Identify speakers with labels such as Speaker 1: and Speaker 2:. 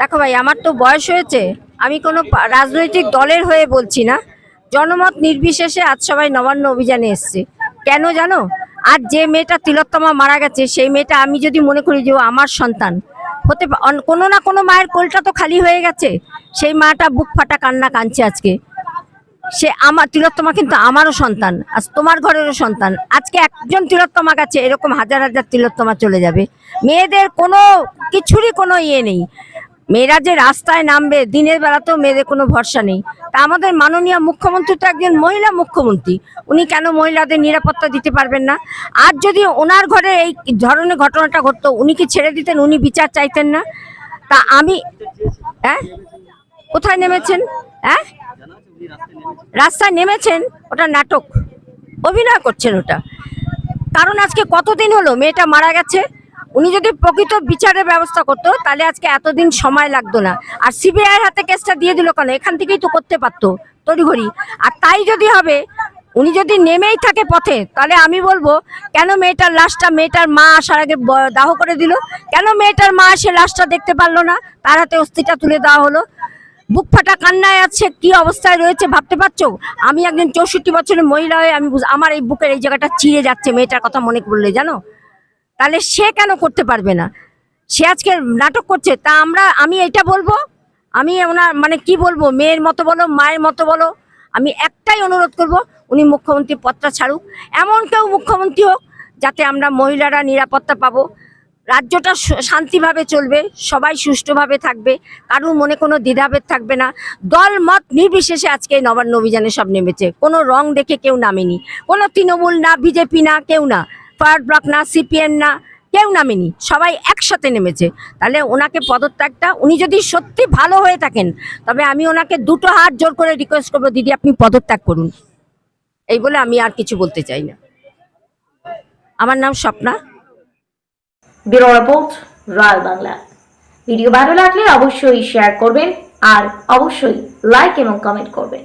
Speaker 1: দেখো ভাই, আমার তো বয়স হয়েছে, আমি কোনো রাজনৈতিক দলের হয়ে বলছি না। জনমত নির্বিশেষে আজ সবাই নবান্ন অভিযানে এসছে। কেন জানো? আর যে মেয়েটা তিলোত্তমা মারা গেছে, সেই মেয়েটা আমি যদি মনে করি যে আমার সন্তান, হতে কোনো না কোনো মায়ের কোলটা তো খালি হয়ে গেছে। সেই মাটা বুক ফাটা কান্না কাঁদছে আজকে। সে আমার, তিলোত্তমা কিন্তু আমারও সন্তান, আজ তোমার ঘরেরও সন্তান। আজকে একজন তিলোত্তমা গেছে এরকম হাজার হাজার তিলোত্তমা চলে যাবে। মেয়েদের কোনো, কিছুরই কোনো ইয়ে নেই। মেয়েরা যে রাস্তায় নামবে, দিনের বেলাতেও মেয়েদের কোনো ভরসা নেই। তা আমাদের মাননীয় মুখ্যমন্ত্রী তো একজন মহিলা মুখ্যমন্ত্রী। উনি কেন মহিলাদের নিরাপত্তা দিতে পারবেন না? আর যদি ওনার ঘরে এই ধরনের ঘটনাটা ঘটতো, উনি কি ছেড়ে দিতেন? উনি বিচার চাইতেন না? তা আমি হ্যাঁ কোথায় নেমেছেন? হ্যাঁ রাস্তায় নেমেছেন? ওটা নাটক। অভিনয় করছেন ওটা। কারণ আজকে কতদিন হলো? মেয়েটা মারা গেছে? উনি যদি প্রকৃত বিচারের ব্যবস্থা করতো, তাহলে আজকে এতদিন সময় লাগতো না। আর সিবিআই হাতে কেসটা দিয়ে দিল কেন? এখান থেকেই তো করতে পারতো তড়িঘড়ি। আর তাই যদি হবে, উনি যদি নেমেই থাকে পথে, তাহলে আমি বলব, কেন মেয়েটার লাশটা মেয়েটার মা আসার আগে দাহ করে দিল? কেন মেয়েটার মা সে লাশটা দেখতে পারল না? তার হাতে অস্থিটা তুলে দেওয়া হলো। বুক ফাটা কান্নায় আছে, কি অবস্থায় রয়েছে ভাবতে পারছ? আমি একজন চৌষট্টি বছরের মহিলা হয়ে আমি আমার এই বুকের এই জায়গাটা চিড়ে যাচ্ছে, মেয়েটার কথা মনে করলে জানো? তাহলে সে কেন করতে পারবে না? সে আজকে নাটক করছে, তা আমরা, আমি এটা বলব, আমি ওনার মানে কি বলব, মেয়ের মতো বলো, মায়ের মতো বলো, আমি একটাই অনুরোধ করব, উনি মুখ্যমন্ত্রী পদটা ছাড়ুক, এমন কেউ মুখ্যমন্ত্রী হোক, যাতে আমরা মহিলারা নিরাপত্তা পাবো, রাজ্যটা শান্তিভাবে চলবে, সবাই সুষ্ঠুভাবে থাকবে, কারোর মনে কোনো দ্বিধাভেদ থাকবে না দল মত নির্বিশেষে আজকে এই নবান্ন অভিযানে সব নেমেছে, কোনো রং দেখে কেউ নামেনি, কোনো তৃণমূল না, বিজেপি না, কেউ না। ফায়ার ব্লক না সিপিএম না, কেউ নামেনি, সবাই একসাথে নেমেছে। তাহলে ওনাকে পদত্যাগটা, উনি যদি সত্যি ভালো হয়ে থাকেন, তবে আমি ওনাকে দুটো হাত জোর করে রিকোয়েস্ট করব, দিদি আপনি পদত্যাগ করুন। এই বলে আমি আর কিছু বলতে চাই না। আমার নাম Swapna.
Speaker 2: Report Royal Bangla video ভালো লাগলে অবশ্যই শেয়ার করবেন, আর অবশ্যই লাইক এবং কমেন্ট করবেন।